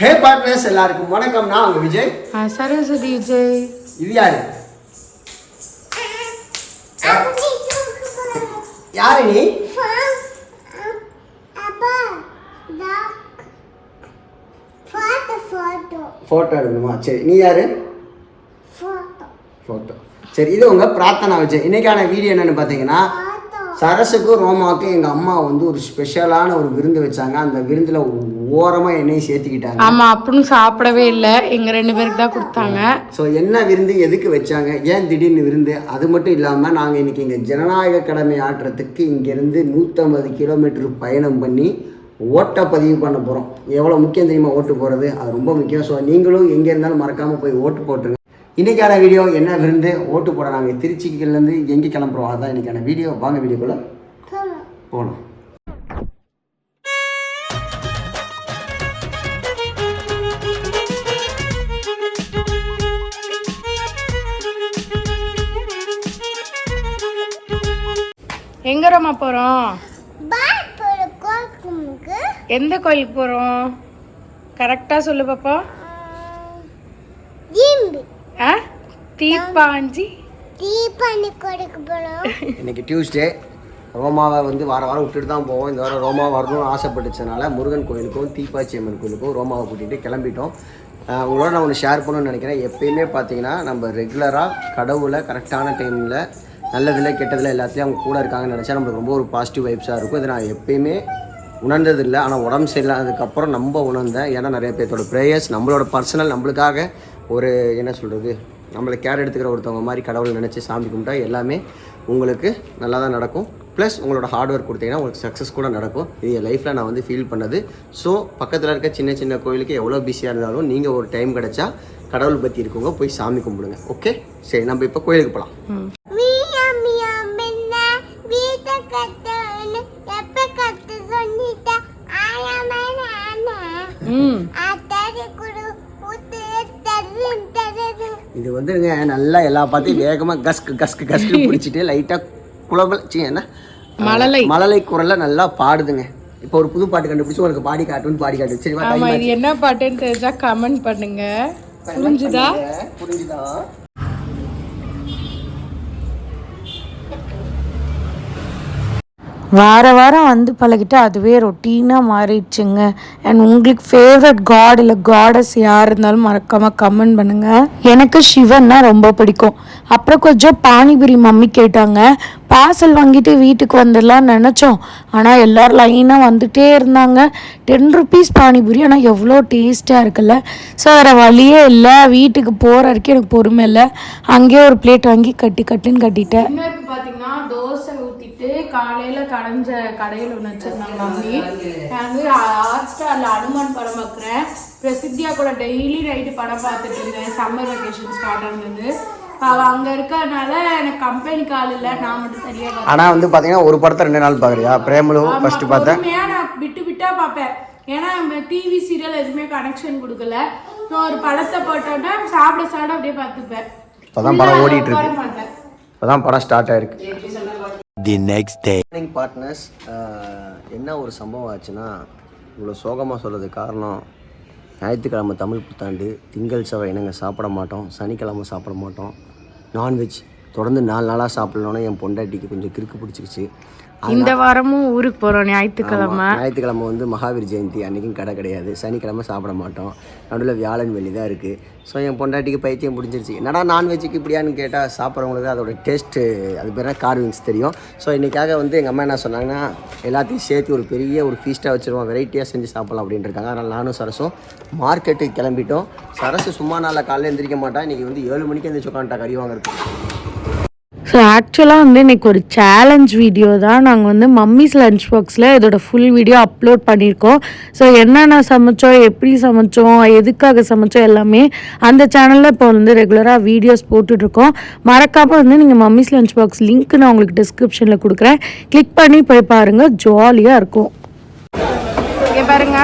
ஹே partners எல்லாருக்கும் வணக்கம். நான் உங்க விஜய். சரஸ்வதி விஜய். இது யாரு? யாரு நீ? போட்டோ எடுக்கணுமா? சரி நீ யாரு? போட்டோ சரி இது உங்க பிரார்த்தனா விஜய். இன்னைக்கான வீடியோ என்னன்னு பார்த்தீங்கன்னா சரஸுக்கும் ரோமாவுக்கும் எங்கள் அம்மா வந்து ஒரு ஸ்பெஷலான ஒரு விருந்து வச்சாங்க. அந்த விருந்தில் ஓரமாக என்னையும் சேர்த்துக்கிட்டாங்க. ஆமா அப்படின்னு சாப்பிடவே இல்லை. எங்க ரெண்டு பேருக்கு தான் கொடுத்தாங்க. ஸோ என்ன விருந்து எதுக்கு வச்சாங்க? ஏன் திடீர்னு விருந்து? அது மட்டும் இல்லாமல் நாங்கள் இன்றைக்கி இங்கே ஜனநாயக கடமை ஆற்றுறதுக்கு இங்கேருந்து நூற்றம்பது கிலோமீட்டர் பயணம் பண்ணி ஓட்டை பதிவு பண்ண போகிறோம் எவ்வளோ முக்கியம் தெரியுமா ஓட்டு போகிறது அது ரொம்ப முக்கியம். ஸோ நீங்களும் எங்கே இருந்தாலும் மறக்காமல் போய் ஓட்டு போட்டுருங்க. இன்றைக்கான வீடியோ என்ன விருந்து? ஓட்டு போட நாங்கள் திருச்சிக்கிலேருந்து எங்கே கிளம்புறோம்? அதுதான் இன்றைக்கான வீடியோ. வாங்க வீடியோக்குள்ளே போகலாம் எங்க ரோமா போறோம் எந்த கோயிலுக்கு போறோம் கரெக்டா சொல்லு பாப்பா. ஆ தீப்பாஞ்சி? தீபாவளி கொடுக்க போறோம் இன்னைக்கு டியூஸ்டே. ரோமாவை வந்து வார வாரம் விட்டுட்டு தான் போவோம். இந்த வாரம் ரோமா வரணும்னு ஆசைப்பட்டுச்சனால முருகன் கோயிலுக்கும் தீப்பாச்சி அம்மன் கோயிலுக்கும் ரோமாவை கூட்டிகிட்டு கிளம்பிட்டோம். உங்களோட நான் ஒன்று ஷேர் பண்ணணும்னு நினைக்கிறேன். எப்பயுமே பார்த்தீங்கன்னா நம்ம ரெகுலராக கடவுளை கரெக்டான டைமில் நல்லதில் கெட்டதில் எல்லாத்தையும் அவங்க கூட இருக்காங்கன்னு நினச்சா நம்மளுக்கு ரொம்ப ஒரு பாசிட்டிவ் வைப்ஸாக இருக்கும். இது நான் எப்பயுமே உணர்ந்ததில்லை. ஆனால் உடம்பு சரியில்லாததுக்கப்புறம் நம்ம உணர்ந்தேன். ஏன்னா நிறைய பேர்த்தோட ப்ரேயர்ஸ் நம்மளோட பர்சனல் நம்மளுக்காக ஒரு என்ன சொல்கிறது நம்மளை கேர் எடுத்துக்கிற ஒருத்தவங்க மாதிரி கடவுள் நினச்சி சாமி கும்பிட்டா எல்லாமே உங்களுக்கு நல்லா தான் நடக்கும். ப்ளஸ் உங்களோட ஹார்ட் ஒர்க் கொடுத்தீங்கன்னா உங்களுக்கு சக்ஸஸ் கூட நடக்கும். இது என் லைஃப்பில் நான் வந்து ஃபீல் பண்ணது. ஸோ பக்கத்தில் இருக்க சின்ன சின்ன கோயிலுக்கு எவ்வளோ பிஸியாக இருந்தாலும் நீங்கள் ஒரு டைம் கிடைச்சா கடவுள் பற்றி இருக்கவங்க போய் சாமி கும்பிடுங்க. ஓகே சரி நம்ம இப்போ கோயிலுக்கு போகலாம் எப்ப இது வந்துங்க நல்லா எல்லா பார்த்தையும் வேகமாக கஸ்க் கஸ்க் கஸ்க்கு பிடிச்சிட்டு லைட்டாக குழம்பல் சி என்ன? மழலை. மழலை குரலில் நல்லா பாடுதுங்க. இப்போ ஒரு புது பாட்டு கண்டுபிடிச்சு உனக்கு பாடி காட்டுன்னு பாடி காட்டு சரி இது என்ன பாட்டுன்னு தெரிஞ்சா கமெண்ட் பண்ணுங்க. புரிஞ்சுதா? புரிஞ்சுதா? வார வாரம் வந்து பழகிட்டு அதுவே ரொட்டீனாக மாறிடுச்சுங்க. அண்ட் உங்களுக்கு ஃபேவரட் காட் இல்லை காடஸ் யார் இருந்தாலும் மறக்காமல் கமெண்ட் பண்ணுங்கள் எனக்கு சிவன்னா ரொம்ப பிடிக்கும். அப்புறம் கொஞ்சம் பானிபுரி மம்மி கேட்டாங்க. பார்சல் வாங்கிட்டு வீட்டுக்கு வந்துடலாம்னு நினச்சோம். ஆனால் எல்லோரும் லைனாக வந்துகிட்டே இருந்தாங்க. டென் ருபீஸ் பானிபூரி ஆனால் எவ்வளோ டேஸ்ட்டாக இருக்குல்ல. ஸோ வேறு வழியே இல்லை. வீட்டுக்கு போகிற வரைக்கும் எனக்கு பொறுமை இல்லை. அங்கேயே ஒரு பிளேட் வாங்கி கட்டி கட்டுன்னு கட்டிட்டேன். பார்த்தீங்கன்னா ஊற்றிட்டு காலையில் கடைஞ்ச கடையில் ஒன்று வச்சிருந்தாங்க மம்மி நான் வந்து ஹாட் ஸ்டாரில் அனுமான் படம் பார்க்குறேன் பிரசித்தியா கூட டெய்லி நைட்டு படம் பார்த்துட்டு இருந்தேன். சம்மர் வெக்கேஷன் ஸ்டார்ட் ஆனது. அவள் அங்கே இருக்கறனால எனக்கு கம்பெனிக்கு ஆள் இல்லை. நான் மட்டும் சரியாக ஆனால் வந்து பார்த்தீங்கன்னா ஒரு படத்தை ரெண்டு நாள் பார்க்குறியா பிரேமலு ஃபஸ்ட்டு பார்த்தேன் நான் விட்டு விட்டா பார்ப்பேன் ஏன்னா டிவி சீரியல் எதுவுமே கனெக்ஷன் கொடுக்கல. நான் ஒரு படத்தை போட்டோன்னா சாப்பிட சாப்பிட அப்படியே பார்த்துப்பேன். இப்போ தான் படம் ஓடிட்டு இருக்கு. உட்கார மாட்டேன். இப்போ தான் படம் ஸ்டார்ட் ஆயிருக்கு. The next day morning partners என்ன ஒரு சம்பவம் ஆச்சுன்னா இவ்வளோ சோகமாக சொல்கிறது காரணம் ஞாயிற்றுக்கிழமை தமிழ் புத்தாண்டு திங்கள் செவ்வாய் என்னங்க சாப்பிட மாட்டோம் சனிக்கிழமை சாப்பிட மாட்டோம். நான்வெஜ் தொடர்ந்து நாலு நாளாக சாப்பிட்லோன்னே என் பொண்டாட்டிக்கு கொஞ்சம் கிறுக்கு பிடிச்சிக்கிச்சு இந்த வாரமும் ஊருக்கு போறோம் ஞாயிற்றுக்கிழமை. ஞாயிற்றுக்கிழமை வந்து மகாவீர் ஜெயந்தி அன்றைக்கும் கடை கிடையாது. சனிக்கிழமை சாப்பிட மாட்டோம். நடுவில் வியாழன் வெள்ளி தான் இருக்குது ஸோ என் பொண்டாட்டிக்கு பைத்தியம் முடிஞ்சிருச்சு என்னடா நான்வெஜ்ஜுக்கு இப்படியான்னு கேட்டால் சாப்பிட்றவங்களுக்கு அதோட டேஸ்ட்டு அது பேர் கார்விங்ஸ் தெரியும். ஸோ இன்றைக்காக வந்து எங்கள் அம்மா என்ன சொன்னாங்கன்னா எல்லாத்தையும் சேர்த்து ஒரு பெரிய ஒரு ஃபீஸ்ட்டாக வச்சுருவோம். வெரைட்டியாக செஞ்சு சாப்பிடலாம் அப்படின்ட்டு இருக்காங்க. அதனால் நானும் சரசும் மார்க்கெட்டுக்கு கிளம்பிட்டோம். சரசு சும்மா நாளில் காலையில் எந்திரிக்க மாட்டா. இன்றைக்கி வந்து ஏழு மணிக்கு எந்திரிச்சு உட்காந்துட்டா கறி வாங்குறதுக்கு. ஸோ ஆக்சுவலாக வந்து இன்றைக்கி ஒரு சேலஞ்ச் வீடியோ தான். நாங்கள் வந்து மம்மிஸ் லஞ்ச் பாக்ஸில் இதோட ஃபுல் வீடியோ அப்லோட் பண்ணியிருக்கோம். ஸோ என்னென்ன சமைச்சோம் எப்படி சமைச்சோம் எதுக்காக சமைச்சோம் எல்லாமே அந்த சேனலில் இப்போ வந்து ரெகுலராக வீடியோஸ் போட்டுட்ருக்கோம். மறக்காமல் வந்து நீங்கள் மம்மிஸ் லஞ்ச் பாக்ஸ் லிங்க் நான் உங்களுக்கு டிஸ்கிரிப்ஷனில் கொடுக்குறேன். கிளிக் பண்ணி போய் பாருங்கள் ஜாலியாக இருக்கும். இங்கே பாருங்க.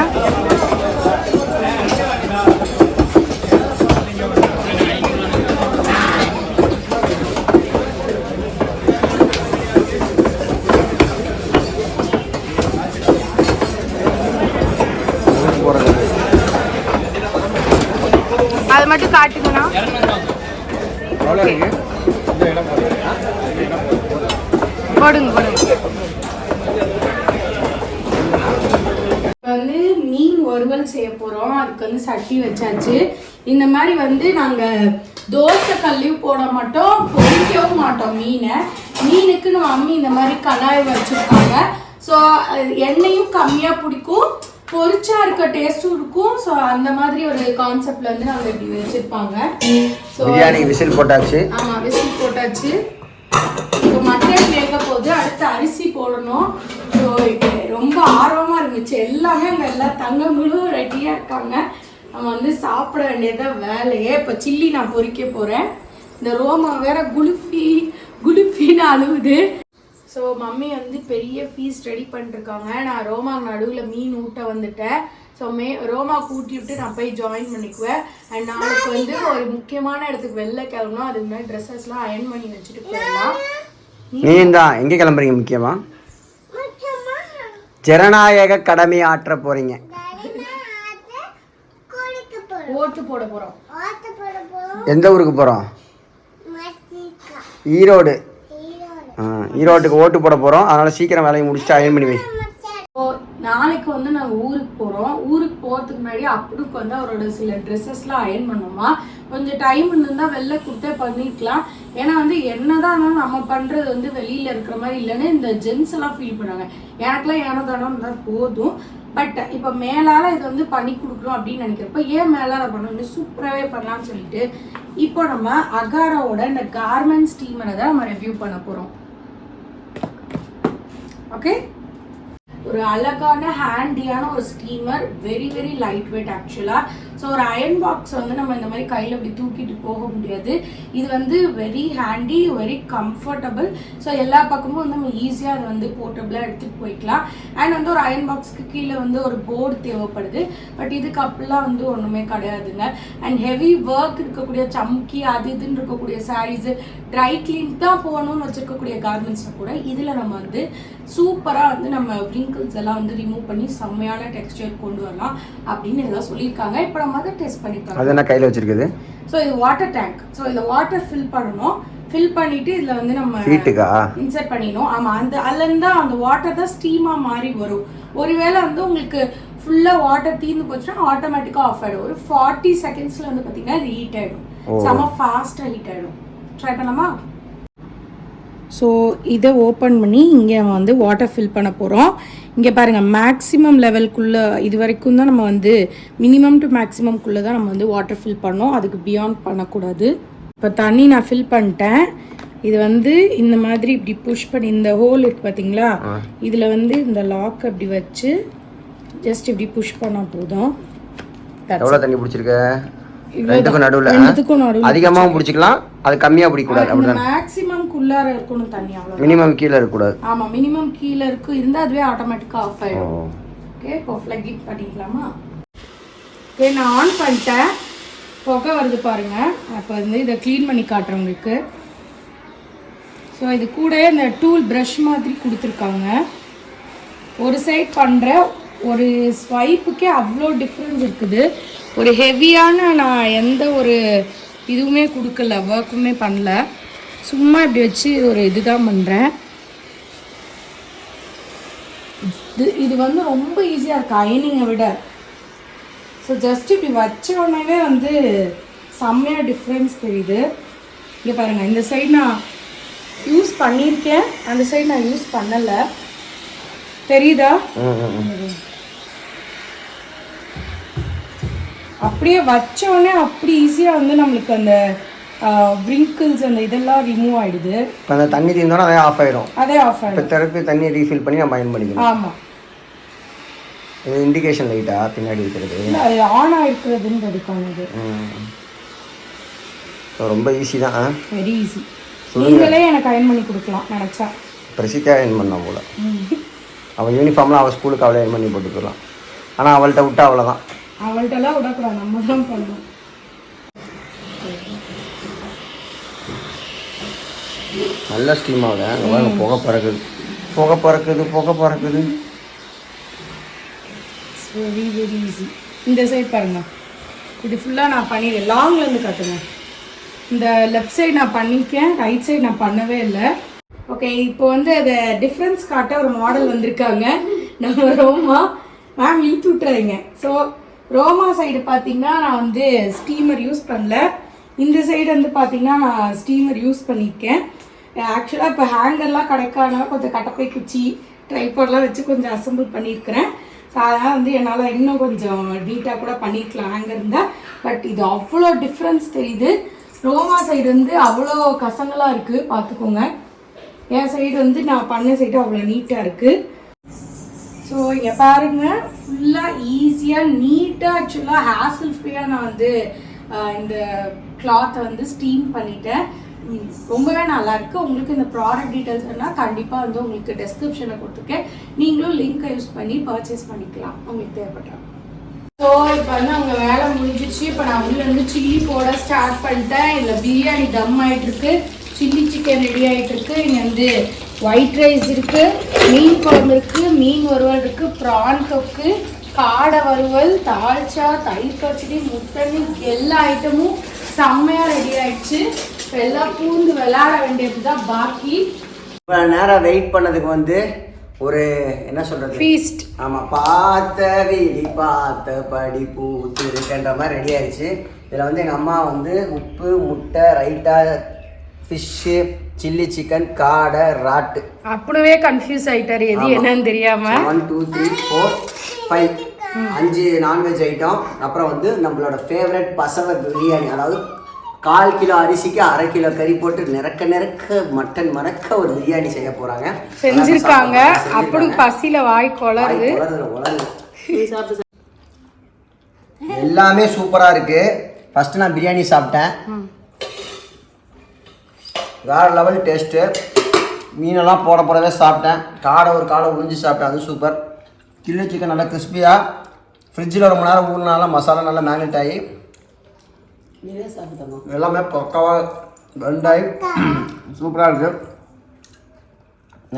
காட்டுங்கண்ணா. போடுங்க போடுங்க. வந்து மீன் வறுவல் செய்ய போகிறோம் அதுக்கு வந்து சட்டி வச்சாச்சு. இந்த மாதிரி வந்து நாங்கள் தோசை கல்லையும் போட மாட்டோம் பொரிக்கவும் மாட்டோம் மீனை. மீனுக்கு நம்ம அம்மி இந்த மாதிரி கடாய் வச்சுருக்காங்க ஸோ எண்ணெயும் கம்மியாக பிடிக்கும். பொரிச்சா இருக்க டேஸ்ட்டும் இருக்கும். ஸோ அந்த மாதிரி ஒரு கான்செப்ட்ல வந்து நாங்கள் இப்படி வச்சுருப்பாங்க. ஸோ பிரியாணி விசில் போட்டாச்சு. ஆமா விசில் போட்டாச்சு. இப்போ மட்டன் வேக போகுது அடுத்து அரிசி போடணும். ஸோ ரொம்ப ஆர்வமா இருந்துச்சு. எல்லாமே அங்கே எல்லா தங்கங்களும் ரெடியா இருக்காங்க. நம்ம வந்து சாப்பிட வேண்டியதா வேலையே. இப்போ சில்லி நான் பொரிக்க போறேன். இந்த ரோமா வேற குலுஃபி குலுஃபின்னு அழுவுது. ஸோ மம்மி வந்து பெரிய ஃபீஸ் ரெடி பண்ணிருக்காங்க. நான் ரோமா நடுவில் மீன் ஊட்ட வந்துட்டேன். ஸோ மே ரோமா கூட்டி விட்டு நான் போய் ஜாயின் பண்ணிக்குவேன். அண்ட் நாளைக்கு வந்து ஒரு முக்கியமான இடத்துக்கு வெளில கிளம்பணும். அதுக்கு முன்னாடி ட்ரெஸ்ஸஸ்லாம் அயன் பண்ணி வச்சுட்டு போயிடலாம். நீ தான் எங்கே கிளம்புறீங்க முக்கியமா? முக்கியமா ஜனநாயக கடமை ஆற்ற போறீங்க. போறோம் ஓட்டு போட போறோம். எந்த ஊருக்கு போகிறோம் மஸ்திகா ஈரோடு. ஈரோட்டுக்கு ஓட்டு போட போகிறோம் அதனால் சீக்கிரம் வேலையை முடிச்சுட்டு அயன் பண்ணி வை. நாளைக்கு வந்து நாங்கள் ஊருக்கு போகிறோம் ஊருக்கு போகிறதுக்கு முன்னாடி அப்புடுக்கு வந்து அவரோட சில ட்ரெஸ்ஸஸ்லாம் அயன் பண்ணோமா கொஞ்சம் டைம் இருந்தால் வெளில கொடுத்தே பண்ணிக்கலாம் ஏன்னா வந்து என்னதான் நம்ம பண்ணுறது வந்து வெளியில் இருக்கிற மாதிரி இல்லைன்னு இந்த ஜென்ஸ் எல்லாம் ஃபீல் பண்ணாங்க எனக்குலாம் ஏனோ தானோ இருந்தால் போதும். பட் இப்போ மேலால் இது வந்து பண்ணி கொடுக்குறோம் அப்படின்னு நினைக்கிறப்ப ஏன் மேலால் பண்ணணும்? சூப்பராகவே பண்ணலாம்னு சொல்லிட்டு இப்போ நம்ம அகாராவோட இந்த கார்மெண்ட்ஸ் ஸ்டீமரை தான் நம்ம ரிவ்யூ பண்ண போகிறோம் ஓகே ஒரு அழகான ஹேண்டியான ஒரு steamer very very light weight ஆக்சுவலாக ஸோ ஒரு அயன் பாக்ஸ் வந்து நம்ம இந்த மாதிரி கையில் இப்படி தூக்கிட்டு போக முடியாது. இது வந்து very handy very comfortable so எல்லா பக்கமும் வந்து நம்ம ஈஸியாக அதை வந்து போர்ட்டபுளாக எடுத்துகிட்டு போய்க்கலாம். அண்ட் வந்து ஒரு அயன் பாக்ஸ்க்கு கீழே வந்து ஒரு போர்டு தேவைப்படுது. பட் இதுக்கு அப்படிலாம் வந்து ஒன்றுமே கிடையாதுங்க. அண்ட் ஹெவி ஒர்க் இருக்கக்கூடிய சம்கி அது இதுன்னு இருக்கக்கூடிய சாரீஸு ட்ரை கிளீன் தான் போகணும்னு வச்சுருக்கக்கூடிய கார்மெண்ட்ஸை கூட இதில் நம்ம வந்து சூப்பராக வந்து நம்ம wrinkles எல்லாம் வந்து ரிமூவ் பண்ணி செம்மையான டெக்ஸ்டர் கொண்டு வரலாம் அப்படின்னு எல்லாம் சொல்லியிருக்காங்க. இப்போ நம்ம அதை டெஸ்ட் பண்ணி அது என்ன கையில் வச்சிருக்குது. ஸோ இது வாட்டர் டேங்க் ஸோ இந்த வாட்டர் ஃபில் பண்ணணும். ஃபில் பண்ணிட்டு இதில் வந்து நம்ம ஹீட்டுக்கா இன்சர்ட் பண்ணிடணும். ஆமாம் அந்த அதுலேருந்து அந்த வாட்டர் தான் ஸ்டீமாக மாறி வரும். ஒருவேளை வந்து உங்களுக்கு ஃபுல்லாக வாட்டர் தீர்ந்து போச்சுன்னா ஆட்டோமேட்டிக்காக ஆஃப் ஆகிடும் ஒரு ஃபார்ட்டி செகண்ட்ஸில் வந்து பார்த்தீங்கன்னா இது ஹீட் ஆகிடும் ஓ. செம ஃபாஸ்ட்டாக ஹீட் ஆகிடும் ட்ரை பண்ணலாமா? ஸோ இதை ஓப்பன் பண்ணி இங்கே நம்ம வந்து வாட்டர் ஃபில் பண்ண போகிறோம் இங்கே பாருங்கள் மேக்ஸிமம் லெவல்குள்ளே இது வரைக்கும் தான் நம்ம வந்து மினிமம் டு மேக்ஸிமம்குள்ளே தான் நம்ம வந்து வாட்டர் ஃபில் பண்ணோம். அதுக்கு பியாண்ட் பண்ணக்கூடாது. இப்போ தண்ணி நான் ஃபில் பண்ணிட்டேன். இது வந்து இந்த மாதிரி இப்படி புஷ் பண்ணி இந்த ஹோல் இருக்கு பார்த்தீங்களா? இதில் வந்து இந்த லாக் அப்படி வச்சு ஜஸ்ட் இப்படி புஷ் பண்ணால் போதும். எவ்வளோ தண்ணி பிடிச்சிருக்க. ரெண்டுக்கும் நடுவில் அதிகமாகவும் பிடிச்சிக்கலாம் அது கம்மியாக பிடிக்கக்கூடாது அப்படிதான் மேக்ஸிமம்குள்ளார இருக்கணும் தண்ணி அவ்வளோ மினிமம் கீழே இருக்கக்கூடாது. ஆமா மினிமம் கீழே இருக்கு இருந்தா அதுவே ஆட்டோமேட்டிக்கா ஆஃப் ஆயிடும். ஓகே இப்போ ஃப்ளக் இட் பண்ணிக்கலாமா? ஓகே நான் ஆன் பண்ணிட்டேன். புகை வருது பாருங்க. அப்போ வந்து இதை க்ளீன் பண்ணி காட்டுறேன் உங்களுக்கு. ஸோ இது கூட இந்த டூல் ப்ரஷ் மாதிரி கொடுத்துருக்காங்க. ஒரு சைட் பண்ணுற ஒரு ஸ்வைப்புக்கே அவ்வளோ டிஃப்ரென்ஸ் இருக்குது. ஒரு ஹெவியான நான் எந்த ஒரு இதுவுமே கொடுக்கல ஒர்க்குமே பண்ணல. சும்மா இப்படி வச்சு ஒரு இதுதான் பண்ணுறேன் இது இது வந்து ரொம்ப ஈஸியாக இருக்குது அயனிங்கை விட. ஸோ ஜஸ்ட் இப்படி வச்ச உடனே வந்து செம்மையாக டிஃப்ரென்ஸ் தெரியுது. இங்கே பாருங்கள் இந்த சைடு நான் யூஸ் பண்ணியிருக்கேன். அந்த சைடு நான் யூஸ் பண்ணலை. தெரியுதா? அப்படியே வச்ச உடனே அப்படி ஈஸியாக வந்து நம்மளுக்கு அந்த விரிங்கிள்ஸ் அந்த இதெல்லாம் ரிமூவ் ஆயிடுது. இப்போ அந்த தண்ணி தீர்ந்தோன்னா அதே ஆஃப் ஆயிடும். அதே ஆஃப் இப்போ ஆயிடும் திறப்பு தண்ணி ரீஃபில் பண்ணி நம்ம அயன் பண்ணிக்கணும். ஆமாம் இது இண்டிகேஷன் லைட்டா பின்னாடி இருக்கிறது. அது ஆன் ஆயிருக்கிறதுன்றதுக்கானது ம். ஸோ ரொம்ப ஈஸி தான்? வெரி ஈஸி நீங்களே எனக்கு அயன் பண்ணி கொடுக்கலாம் நினச்சா. பிரசித்தா அயன் பண்ணான் போல. அவன் யூனிஃபார்ம்லாம் அவள் ஸ்கூலுக்கு அவளே அயன் பண்ணி போட்டுக்கலாம். ஆனால் அவள்கிட்ட விட்டா அவ்வளோதான் அவள்கிட்டலாம் விடக்கூடாது நம்ம தான் பண்ணணும். நல்ல ஸ்டீம் ஆகுது அங்கே புகை பறக்குது. புகை பறக்குது புகை பறக்குது. வெரி வெரி ஈஸி இந்த சைட் பாருங்க. இது ஃபுல்லாக நான் பண்ணிடுறேன் லாங்லேருந்து காட்டுங்க. இந்த லெஃப்ட் சைடு நான் பண்ணியிருக்கேன் ரைட் சைடு நான் பண்ணவே இல்லை. ஓகே இப்போ வந்து அதை டிஃப்ரென்ஸ் காட்ட ஒரு மாடல் வந்திருக்காங்க. நம்ம ரோமா மேம் இழுத்து விட்டுறாதீங்க. ஸோ ரோமா சைடு பார்த்தீங்கன்னா நான் வந்து ஸ்டீமர் யூஸ் பண்ணல. இந்த சைடு வந்து பார்த்தீங்கன்னா நான் ஸ்டீமர் யூஸ் பண்ணியிருக்கேன் ஆக்சுவலாக இப்போ ஹேங்கர்லாம் கிடைக்காதனால கொஞ்சம் கட்டப்பை குச்சி ட்ரைப்பர்லாம் வச்சு கொஞ்சம் அசம்பிள் பண்ணியிருக்கிறேன் ஸோ அதனால் வந்து என்னால் இன்னும் கொஞ்சம் நீட்டாக கூட பண்ணியிருக்கலாம் ஹேங்கர் இருந்தால் பட் இது அவ்வளோ டிஃப்ரென்ஸ் தெரியுது. ரோமா சைடு வந்து அவ்வளோ கசங்களாக இருக்குது பார்த்துக்கோங்க என் சைடு வந்து நான் பண்ண சைடு அவ்வளோ நீட்டாக இருக்குது ஸோ இங்கே பாருங்க. ஃபுல்லாக ஈஸியாக நீட்டாக ஆக்சுவலாக ஹேசல் ஃப்ரீயாக நான் வந்து இந்த கிளாத்தை வந்து ஸ்டீம் பண்ணிட்டேன். ரொம்பவே நல்லா இருக்கு. உங்களுக்கு இந்த ப்ராடக்ட் டீட்டெயில்ஸ் வேணால் கண்டிப்பாக வந்து உங்களுக்கு டெஸ்கிரிப்ஷனில் கொடுத்துருக்கேன். நீங்களும் லிங்கை யூஸ் பண்ணி பர்ச்சேஸ் பண்ணிக்கலாம். உங்களுக்கு தேவைப்பட்டா. ஸோ இப்போ வந்து அவங்க வேலை முடிஞ்சிச்சு இப்போ நான் உள்ள வந்து சில்லி போட ஸ்டார்ட் பண்ணிட்டேன். இதில் பிரியாணி தம் ஆகிட்டுருக்கு சில்லி சிக்கன் ரெடி ஆகிட்டு இருக்கு இங்கே வந்து ஒயிட் ரைஸ் இருக்கு மீன் குழம்பு இருக்கு மீன் வறுவல் இருக்கு ப்ரான் தொக்கு காடை வறுவல் தால்ச்சா தயிர் பச்சடி முட்டை எல்லா ஐட்டமும் செம்மையாக ரெடி ஆயிடுச்சு. எல்லாம் பூந்து விளையாட வேண்டியது தான் பாக்கி. இவ்வளோ நேரம் வெயிட் பண்ணதுக்கு வந்து ஒரு என்ன சொல்றது? ஃபீஸ்ட் ஆமாம் பார்த்த வீதி பார்த்த படி பூத்து இருக்குன்ற மாதிரி ரெடி ஆயிடுச்சு. இதில் வந்து எங்கள் அம்மா வந்து உப்பு முட்டை ரைட்டா ஃபிஷ்ஷு சில்லி சிக்கன் காடை ராட்டு. அப்படியே கன்ஃபியூஸ் ஆயிட்டாரு. எது என்னன்னு தெரியாம. One two three four five அஞ்சு நான்வெஜ் ஐட்டம் அப்புறம் வந்து நம்மளோட ஃபேவரட் பசவ பிரியாணி அதாவது கால் கிலோ அரிசிக்கு அரை கிலோ கறி போட்டு நிறக்க நிறக்க மட்டன் மறக்க ஒரு பிரியாணி செய்ய போறாங்க. செஞ்சிருக்காங்க. அப்படி பசியில வாய் கொளருது. எல்லாமே சூப்பரா இருக்கு. ஃபர்ஸ்ட் நான் பிரியாணி சாப்பிட்டேன். வேற லெவல் டேஸ்ட்டு மீனெல்லாம் போட போடவே சாப்பிட்டேன். காடை ஒரு காடை உறிஞ்சி சாப்பிட்டேன். அது சூப்பர் சில்லி சிக்கன் நல்லா கிறிஸ்பியாக ஃப்ரிட்ஜில் ரொம்ப நேரம் ஊறினால மசாலா நல்லா மேக்னெட் ஆகி எல்லாமே பக்காவாக வெண்டாய் சூப்பராக இருக்குது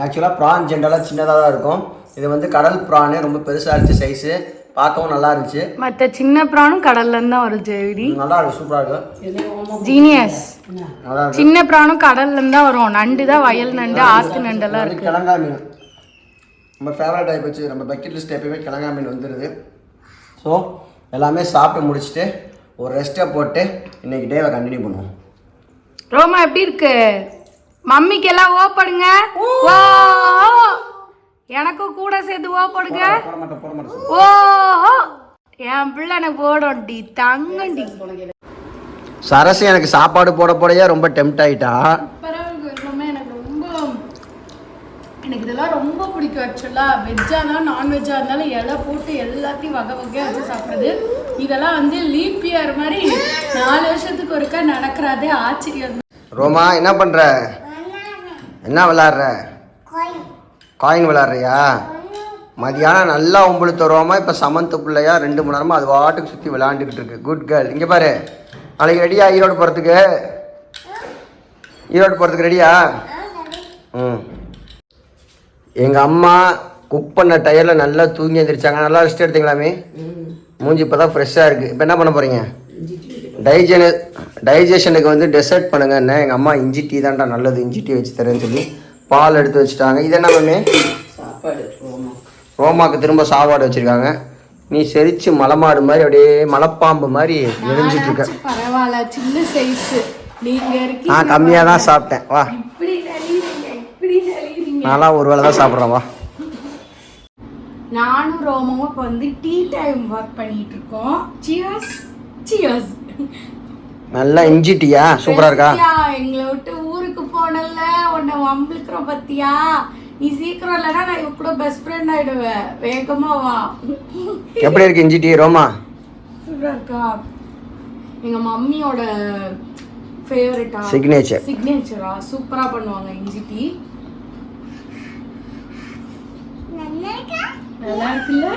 ஆக்சுவலாக ப்ரான் ஜென்ரலாக சின்னதாக தான் இருக்கும். இது வந்து கடல் ப்ரானு ரொம்ப பெருசாக இருந்துச்சு சைஸு பார்க்கவும் நல்லா இருந்துச்சு. மத்த சின்ன பிரானும் கடல்ல இருந்து தான் வரும் ஜெயடி நல்லா இருக்கு சூப்பராக இருக்கு. ஜீனியஸ் சின்ன பிரானும் கடல்ல இருந்து தான் வரும். நண்டு தான் வயல் நண்டு ஆத்து நண்டெல்லாம் இது இருக்கு. கிழங்கா மீன். நம்ம ஃபேவரட் ஆகி போச்சு நம்ம பக்கெட் லிஸ்ட் எப்பயுமே கிழங்கா மீன் வந்துடுது ஸோ எல்லாமே சாப்பிட்டு முடிச்சுட்டு ஒரு ரெஸ்ட்டை போட்டு இன்னைக்கு டேவை கண்டினியூ பண்ணுவோம். ரோமா எப்படி இருக்கு? மம்மிக்கு எல்லாம் ஓ எனக்கும் கூட சேர்த்து ஓப்படுங்க போட மாட்டேன் போட மாட்டேன் ஓ என் பிள்ளை எனக்கு போடும்டி தங்கண்டி சரசு எனக்கு சாப்பாடு போட போடையே ரொம்ப டெம்ட் ஆயிட்டா? எனக்கு ரொம்ப எனக்கு இதெல்லாம் ரொம்ப பிடிக்கும் ஆக்சுவலாக வெஜ்ஜாக இருந்தாலும் நான்வெஜ்ஜாக இருந்தாலும் இலை போட்டு எல்லாத்தையும் வகை வகையாக வச்சு சாப்பிட்றது. இதெல்லாம் வந்து லீப் இயர் மாதிரி நாலு வருஷத்துக்கு ஒருக்கா நடக்கிறதே ஆச்சரியம். ரோமா என்ன பண்ற? என்ன விளாடுற? காயின் விளாட்றியா மதியானம் நல்லா உம்பளுத்த தருவோமா இப்போ சமந்த பிள்ளையா ரெண்டு மணி நேரமாக அது வாட்டுக்கு சுற்றி விளாண்டுக்கிட்டு இருக்கு. குட் கேர்ள் இங்கே பாரு. நாளைக்கு ரெடியா ஈரோடு போகிறதுக்கு ஈரோடு போகிறதுக்கு ரெடியா ம். எங்கள் அம்மா குக் பண்ண டயரில் நல்லா தூங்கி எழுந்திரிச்சாங்க நல்லா ரெஸ்ட் எடுத்தீங்களாமே? மூஞ்சி இப்போ தான் ஃப்ரெஷ்ஷாக இருக்குது இப்போ என்ன பண்ண போகிறீங்க டைஜனு டைஜஷனுக்கு வந்து டெசர்ட் பண்ணுங்க என்ன எங்கள் அம்மா இஞ்சி டீ தான்டா நல்லது இஞ்சி டீ வச்சு தரேன்னு சொல்லி பால் எடுத்து வச்சுட்டாங்க. இது என்ன மேமே ரோமாக்கு திரும்ப சாப்பாடு வச்சுருக்காங்க. நீ செரிச்சு மலைமாடு மாதிரி அப்படியே மலைப்பாம்பு மாதிரி நெறிஞ்சிட்டு இருக்க. பரவாயில்ல சின்ன சைஸ் நான் கம்மியாக தான் சாப்பிட்டேன். வா. நான்லாம் ஒரு வேளை தான் சாப்பிட்றேன். வா. நானும் ரோமாவும் இப்போ வந்து டீ டைம் ஒர்க் பண்ணிட்டு இருக்கோம். சியர்ஸ் சியர்ஸ் நல்லா இஞ்சி டீயா சூப்பராக இருக்கா? உன்னை வம்பிழுக்கிறோம் பத்தியா? நீ சீக்கிரம் இல்லைன்னா நான் இவ கூட பெஸ்ட் ஃப்ரெண்ட் ஆயிடுவேன். வேகமா வா. எப்படி இருக்கு இஞ்சி டீ ரோமா? சூப்பரா இருக்கா? எங்க மம்மியோட ஃபேவரட்டா சிக்னேச்சர் சிக்னேச்சரா சூப்பரா பண்ணுவாங்க இஞ்சி டீ. நல்லா இருக்கா நல்லா இருக்குல்ல?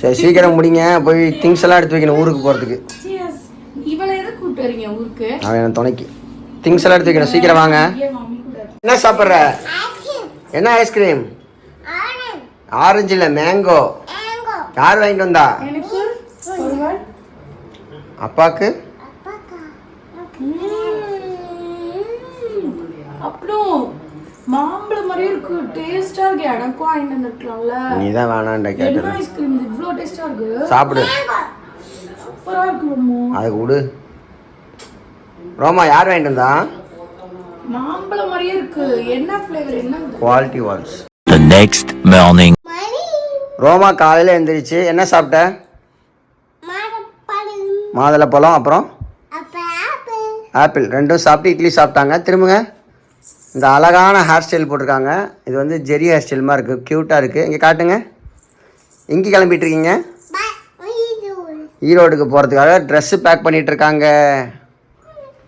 சரி சீக்கிரம் முடிங்க. போய் திங்ஸ் எல்லாம் எடுத்து வைக்கணும் ஊருக்கு போகிறதுக்கு சியர்ஸ் இவளை எதை கூப்பிட்டு வரீங்க ஊருக்கு? அவன் எனக்கு துணைக்கு. திங்ஸ் எல்லாம் எடுத்து வைக்கணும். சீக்கிரம் வாங்க. என்ன சாப்பிட்ற? ஐஸ்கிரீம் என்ன ஐஸ்கிரீம் ஆரஞ்ச் இல்லை மேங்கோ மேங்கோ யார் வாங்கிட்டு வந்தா? எனக்கு ஒரு வாய் அப்பாவுக்கு அப்பாக்கா அப்புறம் மாம்பழம் மாதிரியே இருக்கு. டேஸ்டா இருக்கு. எனக்கும் வாங்கிட்டு வந்துருக்கலாம்ல. நீ தான் வேணான்ட என்ன கேட்டது. ஐஸ்கிரீம் இவ்வளோ டேஸ்டா இருக்கு. சாப்பிடு. சூப்பரா இருக்கு விடு. ரோமா யார் வாங்கிட்டு வந்தா? மாம்பழம் மாதிரியே இருக்கு. என்ன ஃப்ளேவர் என்ன? Kwality Walls next morning. மணி. ரோமா காலையில் எந்திரிச்சு என்ன சாப்பிட்ட? மாடப்படு மாதுளப்பழம் அப்புறம்? அப்ப ஆப்பிள். ஆப்பிள். ரெண்டும் சாப்பிட்டு இட்லி சாப்பிட்டாங்க. திரும்புங்க. இந்த அழகான ஹேர் ஸ்டைல் போட்டிருக்காங்க. இது வந்து ஜெரி ஹேர் ஸ்டைல் மாதிரி இருக்குது க்யூட்டாக இருக்குது இங்கே காட்டுங்க. எங்கே கிளம்பிட்டு இருக்கீங்க பை இது ஈரோடுக்கு போகிறதுக்காக ட்ரெஸ்ஸு பேக் பண்ணிட்டு இருக்காங்க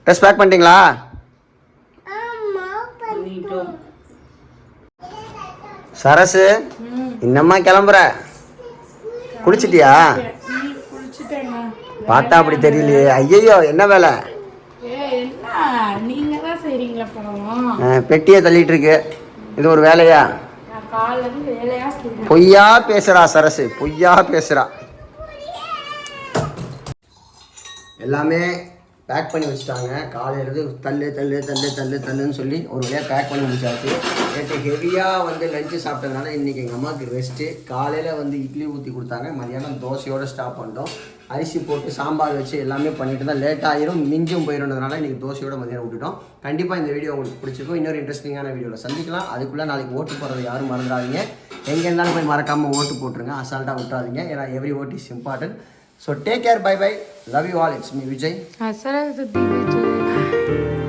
ட்ரெஸ் பேக் பண்ணிட்டீங்களா ஆமா பண்ணிட்டோம் சரசு இன்னம்மா கிளம்புற? குளிச்சிட்டியா? பார்த்தா அப்படி தெரியலையே. ஐயையோ என்ன வேலை? பெட்டியை தள்ளிட்டு இருக்கு இது ஒரு வேலையா? பொய்யா பேசுறா சரசு பொய்யா பேசுறா. எல்லாமே பேக் பண்ணி வச்சுட்டாங்க. காலையிலேருந்து தள்ளு தள்ளு தள்ளு தள்ளு தள்ளுன்னு சொல்லி ஒரு வழியாக பேக் பண்ணி முடிச்சாச்சு. நேற்று ஹெவியாக வந்து லஞ்சு சாப்பிட்டதுனால இன்றைக்கி எங்கள் அம்மாவுக்கு ரெஸ்ட்டு காலையில் வந்து இட்லி ஊற்றி கொடுத்தாங்க. மதியானம் தோசையோடு ஸ்டாப் பண்ணிட்டோம். அரிசி போட்டு சாம்பார் வச்சு எல்லாமே பண்ணிட்டு தான் லேட் ஆயிரும். மிஞ்சும் போயிடும்ன்றதுனால இன்றைக்கி தோசையோட மதியானம் விட்டுட்டோம் கண்டிப்பாக இந்த வீடியோ உங்களுக்கு பிடிச்சிருக்கும். இன்னொரு இன்ட்ரெஸ்டிங்கான வீடியோவில் சந்திக்கலாம். அதுக்குள்ளே நாளைக்கு ஓட்டு போடுறது யாரும் மறந்துடாதீங்க. எங்கே இருந்தாலும் போய் மறக்காமல் ஓட்டு போட்டுருங்க. அசால்ட்டாக விட்டுறாதீங்க. ஏன்னா every vote is important so take care bye bye love you all it's me Vijay Saraswathi Vijay